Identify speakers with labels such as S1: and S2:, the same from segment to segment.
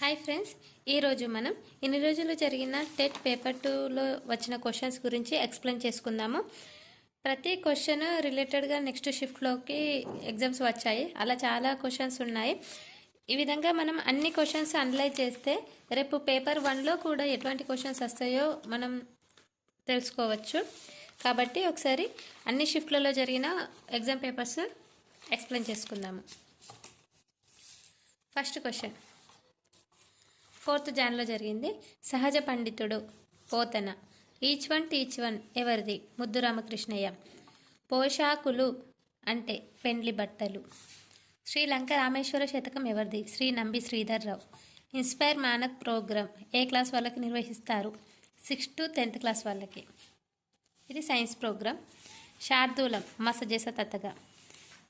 S1: Hi friends ఈరోజు మనం ఇన్ని రోజులు జరిగిన టెట్ పేపర్ టూలో వచ్చిన క్వశ్చన్స్ గురించి ఎక్స్ప్లెయిన్ చేసుకుందాము. ప్రతి క్వశ్చన్ రిలేటెడ్గా నెక్స్ట్ షిఫ్ట్లోకి ఎగ్జామ్స్ వచ్చాయి. అలా చాలా క్వశ్చన్స్ ఉన్నాయి. ఈ విధంగా మనం అన్ని క్వశ్చన్స్ అనలైజ్ చేస్తే రేపు పేపర్ వన్లో కూడా ఎటువంటి క్వశ్చన్స్ వస్తాయో మనం తెలుసుకోవచ్చు. కాబట్టి ఒకసారి అన్ని షిఫ్ట్లలో జరిగిన ఎగ్జామ్ పేపర్స్ ఎక్స్ప్లెయిన్ చేసుకుందాము. ఫస్ట్ క్వశ్చన్ ఫోర్త్ జాన్లో జరిగింది సహజ పండితుడు Pothana. Each one teach one ఎవరిది? ముద్దు రామకృష్ణయ్య. పోషాకులు అంటే పెండ్లి బట్టలు. శ్రీలంక రామేశ్వర శతకం ఎవరిది? శ్రీ నంబి శ్రీధర్ రావు. Inspire Manak programme. ఏ క్లాస్ వాళ్ళకి నిర్వహిస్తారు? సిక్స్త్ టు టెన్త్ క్లాస్ వాళ్ళకి. ఇది సైన్స్ ప్రోగ్రామ్. శార్దూలం మసజేస తత్తగా.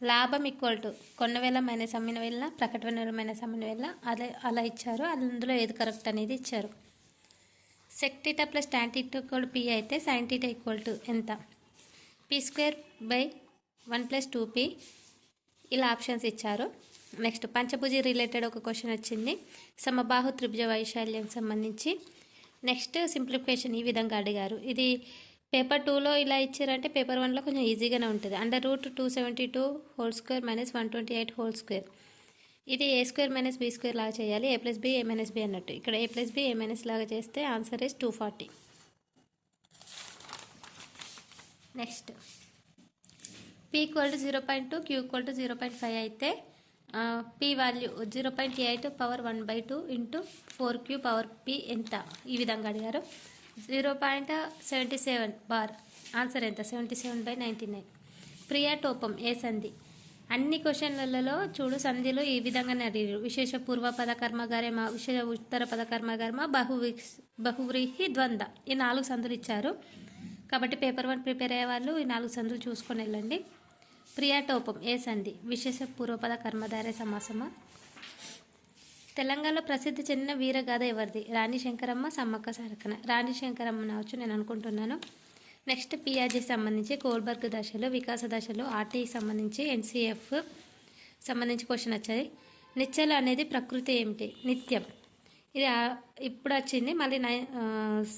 S1: లాభం ఈక్వల్ టు కొన్న వేల మైనస్ అమ్మిన వేళ ప్రకటన వేల మైనస్ అమ్మిన వేళ అలా అలా ఇచ్చారు. అందులో ఏది కరెక్ట్ అనేది ఇచ్చారు. Sec theta plus tan theta equal P అయితే సైన్ టీటా ఈక్వల్ టు ఎంత? P square by one plus two P ఇలా ఆప్షన్స్ ఇచ్చారు. నెక్స్ట్ పంచభుజి రిలేటెడ్ ఒక క్వశ్చన్ వచ్చింది. సమబాహు త్రిభుజ వైశాల్యం సంబంధించి. నెక్స్ట్ సింప్లిఫికేషన్ ఈ విధంగా అడిగారు. ఇది పేపర్ టూలో ఇలా ఇచ్చారంటే పేపర్ వన్లో కొంచెం ఈజీగానే ఉంటుంది. Under root two seventy two whole square minus one twenty eight whole square ఇది A square minus B square లాగా చేయాలి. A plus B A minus B అన్నట్టు. ఇక్కడ A plus B A minus లాగా చేస్తే answer is two forty next P equal to zero point two Q equal to zero point five అయితే P value zero point eight power one by two into four Q power P ఎంత? ఈ విధంగా అడిగారు. Zero point seventy seven bar. Answer ఎంత? Seventy seven by ninety nine. ప్రియాటోపం ఏ సంధి? అన్ని క్వశ్చన్లలో చూడు సంధిలో ఈ విధంగానే అడిగారు. విశేష పూర్వ పద కర్మగారేమ విశేష ఉత్తర పద కర్మగారమ బహువి బహువ్రీహి ద్వంద్వ ఈ నాలుగు సందులు ఇచ్చారు. కాబట్టి పేపర్ వన్ ప్రిపేర్ అయ్యే వాళ్ళు ఈ నాలుగు సందులు చూసుకొని వెళ్ళండి. ప్రియాటోపం ఏ సంధి? విశేష పూర్వపద కర్మధారే సమాసమా? తెలంగాణలో ప్రసిద్ధి చెందిన వీరగాథ ఎవరిది? రాణి శంకరమ్మ సమ్మక్క సారకన రాణి శంకరమ్మ నవచ్చు నేను అనుకుంటున్నాను. నెక్స్ట్ పిఆర్జీ సంబంధించి కోల్బర్గ్ దశలో వికాస దశలో ఆర్టీ సంబంధించి ఎన్సీఎఫ్ సంబంధించి క్వశ్చన్ వచ్చాయి. నిత్యలు అనేది ప్రకృతి ఏమిటి? నిత్యం. ఇది ఇప్పుడు వచ్చింది మళ్ళీ నై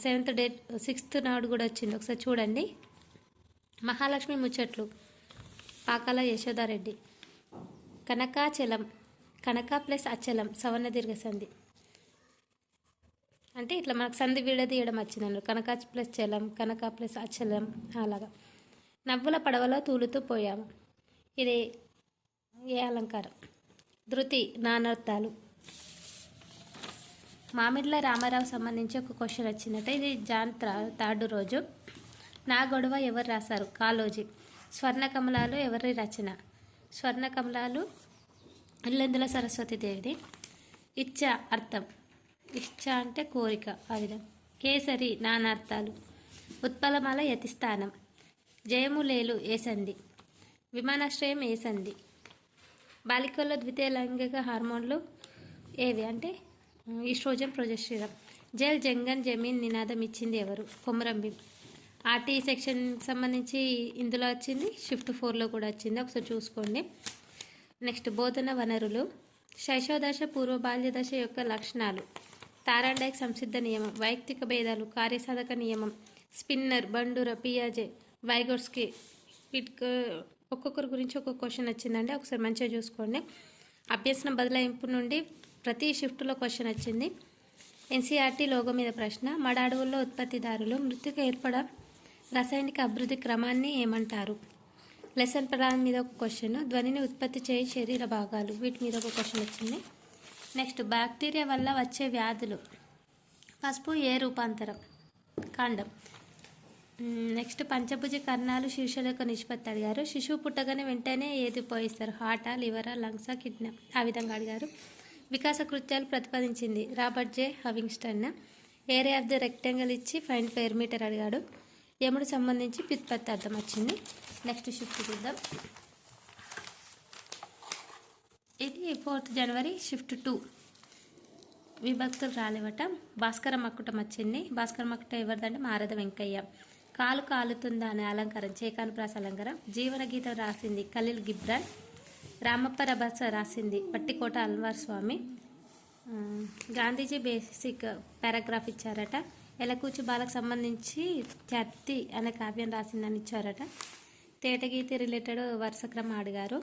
S1: సెవెంత్ డేట్ సిక్స్త్ నాడు కూడా వచ్చింది. ఒకసారి చూడండి. మహాలక్ష్మి ముచ్చట్లు. పాకాల యశోదారెడ్డి. కనకాచలం. కనక ప్లస్ అచలం సవర్ణ దీర్ఘ సంధి. అంటే ఇట్లా మనకు సంధి విడదీయడం వచ్చిందండి. కనక ప్లస్ చలం కనక ప్లస్ అచలం అలాగా. నవ్వుల పడవలో తూలుతూ పోయాము. ఇది ఏ అలంకారం? ధృతి నానర్థాలు మామిడిల రామారావు సంబంధించి ఒక క్వశ్చన్ వచ్చిందట. ఇది జాన్ త్రా- థర్డ్ రోజు. నా గొడవ ఎవరు రాశారు? కాలోజీ. స్వర్ణ కమలాలు ఎవరి రచన? స్వర్ణ కమలాలు ఇల్లెందుల సరస్వతి దేవిది. ఇచ్చ అర్థం. ఇచ్చ అంటే కోరిక ఆ విధం కేసరి నానార్థాలు. ఉత్పలమాల యతిస్థానం. జయములేలు ఏసంది విమానాశ్రయం ఏసంది బాలికల్లో ద్వితీయ లైంగిక హార్మోన్లు ఏవి అంటే ఈస్ట్రోజన్ ప్రొజెస్టిరాన్ జెల్ జంగన్ జమీన్ నినాదం ఇచ్చింది ఎవరు? కొమరంభీం. ఆర్టీ సెక్షన్ సంబంధించి ఇందులో వచ్చింది షిఫ్ట్ ఫోర్లో కూడా వచ్చింది. ఒకసారి చూసుకోండి. నెక్స్ట్ బోధన వనరులు. శైశవదశ పూర్వ బాల్యదశ యొక్క లక్షణాలు. తారాండైక్ సంసిద్ధ నియమం వైయక్తిక భేదాలు కార్యసాధక నియమం స్పిన్నర్ బండుర పియాజే వైగోర్స్కి వీటికి ఒక్కొక్కరి గురించి ఒక్కొక్క క్వశ్చన్ వచ్చిందండి ఒకసారి మంచిగా చూసుకోండి. అభ్యసనం బదలాయింపు నుండి ప్రతి షిఫ్ట్లో క్వశ్చన్ వచ్చింది ఎన్సీఆర్టీ లోగో మీద ప్రశ్న మడ అడవుల్లో ఉత్పత్తిదారులు మృతికి ఏర్పడ రసాయనిక అభివృద్ధి క్రమాన్ని ఏమంటారు? లెసన్ ప్లాన్ మీద ఒక క్వశ్చన్ ధ్వనిని ఉత్పత్తి చేయ శరీర భాగాలు. వీటి మీద ఒక క్వశ్చన్ వచ్చింది. నెక్స్ట్ బ్యాక్టీరియా వల్ల వచ్చే వ్యాధులు. పసుపు ఏ రూపాంతరం? కాండం. నెక్స్ట్ పంచభుజ కర్ణాలు శీర్షల యొక్క నిష్పత్తి అడిగారు. శిశువు పుట్టగానే వెంటనే ఏది పోయిస్తారు హార్టా లివరా లంగ్సా కిడ్నీ ఆ? విధంగా అడిగారు. వికాస కృత్యాలు ప్రతిపాదించింది. Robert J. హవింగ్స్టన్. Area of the rectangle ఇచ్చి ఫైన్ ఫైర్ మీటర్ అడిగాడు. యముడు సంబంధించి పిత్పత్తి అర్థం వచ్చింది. నెక్స్ట్ షిఫ్ట్ చూద్దాం. ఇది ఫోర్త్ జనవరి షిఫ్ట్ టూ విభక్తులు రాలేవట. భాస్కర మక్కుటం వచ్చింది భాస్కర మక్కుట ఎవరిదంటే మారద వెంకయ్య. కాలు కాలుతుందా అనే అలంకారం చేకాను ప్రాస అలంకారం. జీవన గీతం రాసింది ఖలీల్ గిబ్రాన్. రామప్ప రభస రాసింది పట్టికోట అల్వార్ స్వామి. గాంధీజీ బేసిక్ పారాగ్రాఫ్ ఇచ్చారట. ఎలకూచి బాలకు సంబంధించి త్యత్తి అనే కావ్యం రాసిందని ఇచ్చారట. తేటగీతి రిలేటెడ్ వరుసక్రమ అడిగారు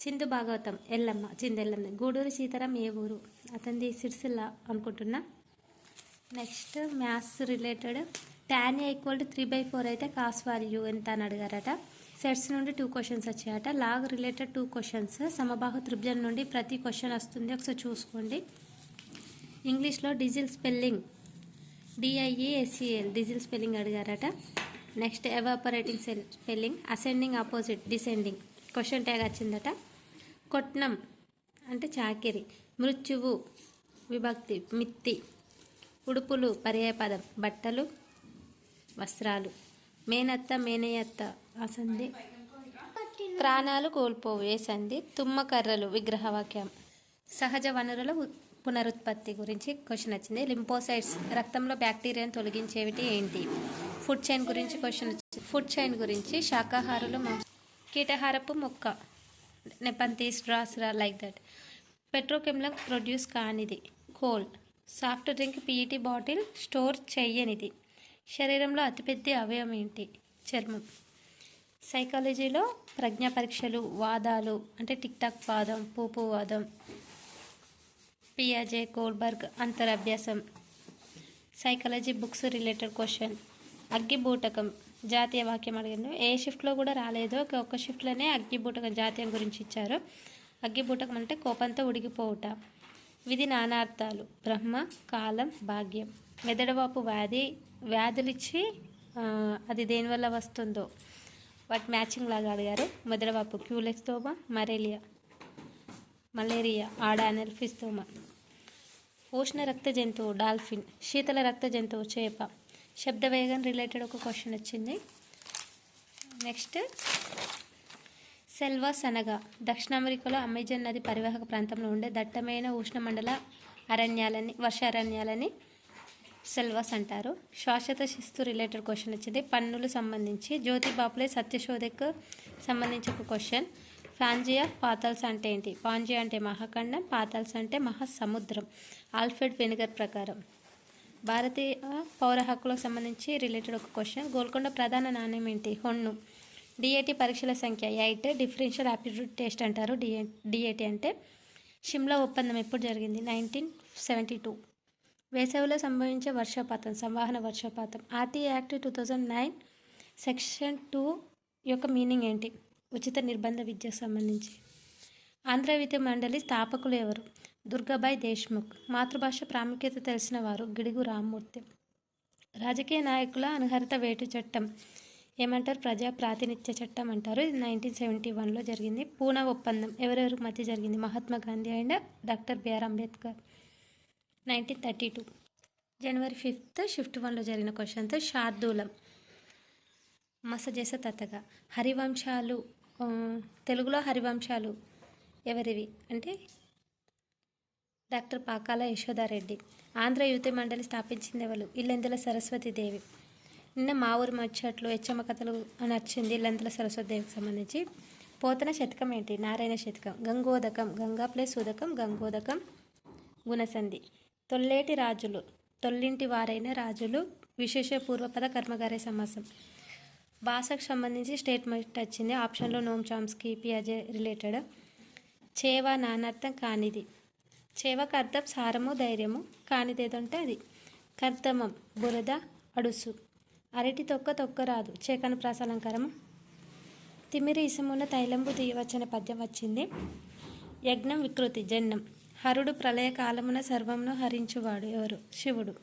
S1: చిందు భాగవతం ఎల్లమ్మ చిందెల్లమ్మ గూడూరు సీతారాం ఏ ఊరు? అతనిది సిరిసిల్ల అనుకుంటున్నా. Next maths related tan A equal to three by four అయితే కాస్ వాల్యూ ఎంత అని అడిగారట. సెట్స్ నుండి టూ క్వశ్చన్స్ వచ్చాయట. లాగ్ రిలేటెడ్ టూ క్వశ్చన్స్ సమబాహు త్రిభుజం నుండి ప్రతి క్వశ్చన్ వస్తుంది. ఒకసారి చూసుకోండి. ఇంగ్లీష్లో diesel spelling D I A S E L diesel spelling అడిగారట. Next evaporating cell spelling ascending opposite descending question tag వచ్చిందట. కొట్నం అంటే చాకిరి మృత్యువు విభక్తి మిత్తి ఉడుపులు పర్యాయపదం బట్టలు వస్త్రాలు. మేనత్త మేనయత్త అసంది ప్రాణాలు కోల్పోవు ఏ సంధి? తుమ్మకర్రలు విగ్రహవాక్యం సహజ వనరుల ఉ- పునరుత్పత్తి గురించి క్వశ్చన్ వచ్చింది. లింపోసైడ్స్ రక్తంలో బ్యాక్టీరియాను తొలగించేవిటి ఏంటి? ఫుడ్ చైన్ గురించి క్వశ్చన్ వచ్చింది ఫుడ్ చైన్ గురించి శాకాహారులు మాంస- కీటహారపు మొక్క Nepenthes Drosera like that. Petrochemical produce కానిది coal. Soft drink PET bottle store చెయ్యనిది శరీరంలో అతిపెద్ద అవయవం ఏంటి? చర్మం. సైకాలజీలో ప్రజ్ఞా పరీక్షలు వాదాలు అంటే టిక్ టాక్ వాదం పూపు వాదం పియాజే Kohlberg అంతరభ్యాసం. Psychology books related question. అగ్గిబూటకం జాతీయ వాక్యం అడిగాను ఏ షిఫ్ట్లో కూడా రాలేదు. ఒక ఒక్క షిఫ్ట్లోనే అగ్గిబూటకం జాతీయం గురించి ఇచ్చారు. అగ్గిబూటకం అంటే కోపంతో ఉడిగిపోవుట విధి నానార్థాలు. బ్రహ్మ కాలం భాగ్యం. మెదడువాపు వ్యాధి వ్యాధులిచ్చి అది దేనివల్ల వస్తుందో. వాటి మ్యాచింగ్ లాగా అడిగారు. మెదడువాపు క్యూలెక్స్తోమా మరేలియా. మలేరియా ఆడ అనెల్ఫిస్తోమా. ఉష్ణ రక్త జంతువు డాల్ఫిన్. శీతల రక్త జంతువు చేప. శబ్ద వేగం రిలేటెడ్ ఒక క్వశ్చన్ వచ్చింది. నెక్స్ట్ సెల్వాస్ అనగా దక్షిణ అమెరికాలో అమెజాన్ నది పరివాహక ప్రాంతంలో ఉండే దట్టమైన ఉష్ణమండల అరణ్యాలని వర్ష అరణ్యాలని సెల్వాస్ అంటారు. శాశ్వత శిస్తు రిలేటెడ్ క్వశ్చన్ వచ్చింది. పన్నులు సంబంధించి జ్యోతి బాపులే సత్యశోధకు సంబంధించి ఒక క్వశ్చన్ ఫ్రాంజియా పాతాల్స్ అంటే ఏంటి? పాంజియా అంటే మహాఖండం పాతాల్స్ అంటే మహాసముద్రం. ఆల్ఫ్రెడ్ వెనిగర్ ప్రకారం. భారతీయ పౌర హక్కులకు సంబంధించి రిలేటెడ్ ఒక క్వశ్చన్ గోల్కొండ ప్రధాన నాణ్యం ఏంటి? హొన్ను. డిఏటి పరీక్షల సంఖ్య ఎయిట్. డిఫరెన్షియల్ ఆప్టిట్యూడ్ టెస్ట్ అంటారు డిఏ డిఏటి అంటే. షిమ్లా ఒప్పందం ఎప్పుడు జరిగింది? నైన్టీన్ సెవెంటీ టూ వేసవిలో సంభవించే వర్షపాతం సంవాహన వర్షపాతం. RT act two thousand nine section two యొక్క మీనింగ్ ఏంటి? ఉచిత నిర్బంధ విద్యకు సంబంధించి. ఆంధ్ర విద్య మండలి స్థాపకులు ఎవరు? దుర్గాబాయ్ దేశ్ముఖ్. మాతృభాష ప్రాముఖ్యత తెలిసిన వారు గిడుగు రామ్మూర్తి. రాజకీయ నాయకుల అనుహరిత వేటు చట్టం. ఏమంటారు? ప్రజా ప్రాతినిధ్య చట్టం అంటారు. ఇది నైన్టీన్ సెవెంటీ వన్లో జరిగింది. పూనా ఒప్పందం. ఎవరెవరి మధ్య జరిగింది? Mahatma Gandhi and doctor BR Ambedkar. Nineteen thirty two January fifth shift వన్లో జరిగిన క్వశ్చన్తో శార్దూలం మసజేస తతగా. హరివంశాలు తెలుగులో హరివంశాలు ఎవరివి? అంటే డాక్టర్ పాకాల యశోదారెడ్డి. ఆంధ్ర యువత మండలి స్థాపించింది ఎవరు ఇల్లెందుల సరస్వతీదేవి నిన్న మా ఊరి ముచ్చట్లు హెచ్చమ్మ కథలు అని వచ్చింది ఇల్లెందుల సరస్వతిదేవికి సంబంధించి. పోతన శతకం ఏంటి? నారాయణ శతకం. గంగోదకం. గంగా ప్లస్ ఉదకం. గంగోదకం గుణసంధి. తొల్లేటి రాజులు. తొల్లింటి వారైన రాజులు విశేష పూర్వపద కర్మగారే సమాసం. భాషకు సంబంధించి స్టేట్మెంట్ వచ్చింది. ఆప్షన్లో నోమ్ చామ్స్కి పియాజే రిలేటెడ్. చేవా నానర్థం కానిది. చేవకు అర్థం సారము ధైర్యము కానిదేదంటే అది. కర్తమం బురద అడుసు. అరటి తొక్క తొక్క రాదు చేకను ప్రాసాలంకారము. తిమిరి ఇసమున తైలంబు తీయవచ్చనే పద్యం వచ్చింది. యజ్ఞం వికృతి జన్నం. హరుడు ప్రళయ కాలమున సర్వంను హరించువాడు ఎవరు? శివుడు.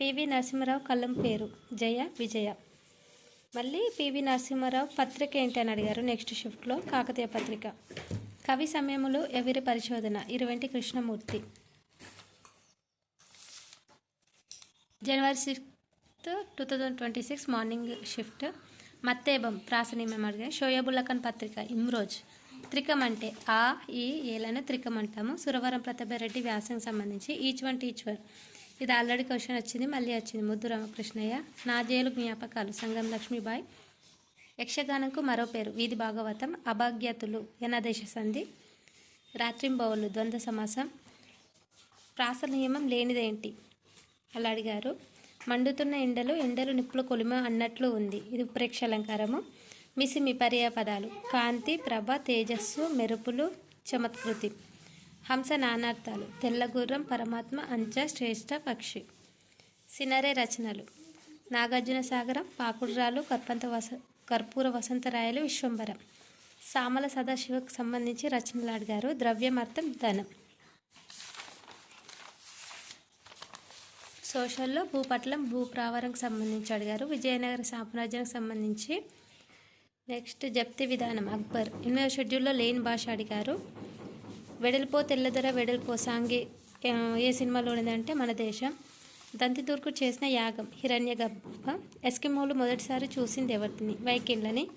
S1: పివి నరసింహరావు కళ్ళం పేరు. జయ విజయ. మళ్ళీ పివి నరసింహారావు పత్రిక ఏంటి అని అడిగారు నెక్స్ట్ షిఫ్ట్లో కాకతీయ పత్రిక. కవి సమయములు ఎవరి పరిశోధన? Iruvanti Krishnamurthy. January sixth two thousand twenty six morning shift మత్తేబం ప్రాసనీయం అడిగిన షోయబుల్లకన్ పత్రిక ఇమ్రోజ్. త్రికం అంటే ఆ ఈ ఏలను త్రికం అంటాము సురవరం ప్రతాపరెడ్డి వ్యాసం సంబంధించి ఈచ్ వన్ టీచ్ వన్ ఇది ఆల్రెడీ క్వశ్చన్ వచ్చింది మళ్ళీ వచ్చింది. ముద్దు రామకృష్ణయ్య నా జైలు జ్ఞాపకాలు. సంగం లక్ష్మీబాయి యక్షగానంకు మరో పేరు. వీధి భాగవతం అభాగ్యతులు యనదేశ సంధి రాత్రింబౌలు ద్వంద్వ సమాసం ప్రాస నియమం లేనిదేంటి? అలా అడిగారు మండుతున్న ఎండలు ఎండలు నిప్పుల కొలిమ అన్నట్లు ఉంది. ఇది ప్రేక్ష అలంకారము మిసిమి పర్యాయ పదాలు కాంతి ప్రభ తేజస్సు మెరుపులు చమత్కృతి. హంస నానార్థాలు. తెల్లగుర్రం పరమాత్మ అంచ శ్రేష్ఠ పక్షి. సినరే రచనలు. నాగార్జున సాగరం పాకుడ్రాలు కర్పంత వస కర్పూర వసంతరాయలు విశ్వంబరం. సామల సదాశివకు సంబంధించి రచనలు అడిగారు ద్రవ్యమర్థం ధనం. సోషల్లో భూపట్లం భూప్రావరంకు సంబంధించి అడిగారు. విజయనగర సామ్రాజ్యానికి సంబంధించి నెక్స్ట్ జప్తి విధానం అక్బర్. ఎనిమిదవ షెడ్యూల్లో లేని భాష అడిగారు. వెడల్పో తెల్లదొర వెడల్పో సాంగి ఏ సినిమాలో ఉన్నదంటే మన దేశం. దంతితూర్కు చేసిన యాగం హిరణ్య గర్భ ఎస్కిమోలు మొదటిసారి చూసింది ఎవరిని? వైకిళ్ళని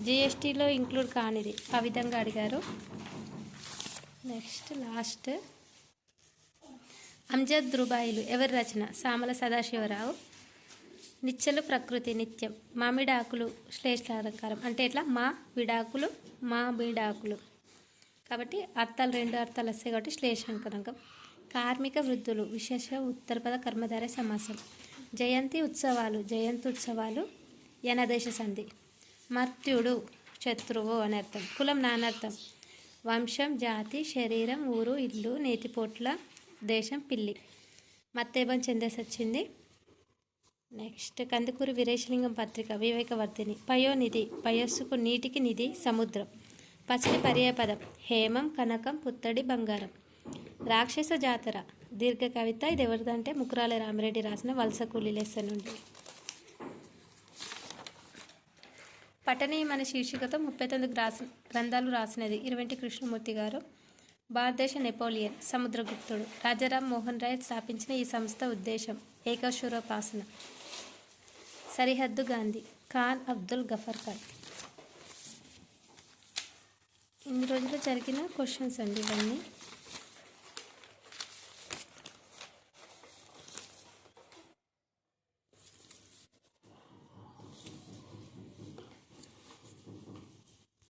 S1: జిఎస్టీలో ఇంక్లూడ్ కానిది. ఆ విధంగా అడిగారు. Next last. అంజద్ దుబాయిలు ఎవరి రచన? సామల సదాశివరావు. నిత్యలు ప్రకృతి నిత్యం. మామిడాకులు శ్లేష్ట అలంకారం అంటే ఎట్లా? మా విడాకులు మా బీడాకులు. కాబట్టి అర్థాలు రెండు అర్థాలు వస్తాయి కాబట్టి శ్లేషాంకరంగం. కార్మిక వృద్ధులు విశేష ఉత్తరపద కర్మధార సమాసం. జయంతి ఉత్సవాలు జయంతి ఉత్సవాలు యనదేశ సంధి. మర్త్యుడు శత్రువు అని అర్థం. కులం నానర్థం. వంశం జాతి శరీరం ఊరు ఇల్లు నేతిపోట్ల దేశం పిల్లి. మత్తేబం చెందేసి వచ్చింది నెక్స్ట్ కందుకూరి వీరేశలింగం పత్రిక వివేకవర్ధిని. పయోనిధి పయస్సుకు నీటికి నిధి సముద్రం. పసిడి పర్యాయపదం. హేమం కనకం పుత్తడి బంగారం. రాక్షస జాతర. దీర్ఘ కవిత. ఇది ఎవరిదంటే ముకురాల రామిరెడ్డి రాసిన వలస కూలీ లెస్సన్ నుండి పట్టణీయం అనే శీర్షికతో ముప్పై తొమ్మిది రాసి గ్రంథాలు రాసినది ఇరవంటి కృష్ణమూర్తి గారు. భారతదేశ నెపోలియన్ సముద్రగుప్తుడు. రాజారాం మోహన్ రాయ్ స్థాపించిన ఈ సంస్థ ఉద్దేశం ఏకశూరోపాసన. సరిహద్దు గాంధీ ఖాన్ అబ్దుల్ గఫర్ ఖాన్. ఇన్ని రోజులు జరిగిన క్వశ్చన్స్ అండి ఇవన్నీ.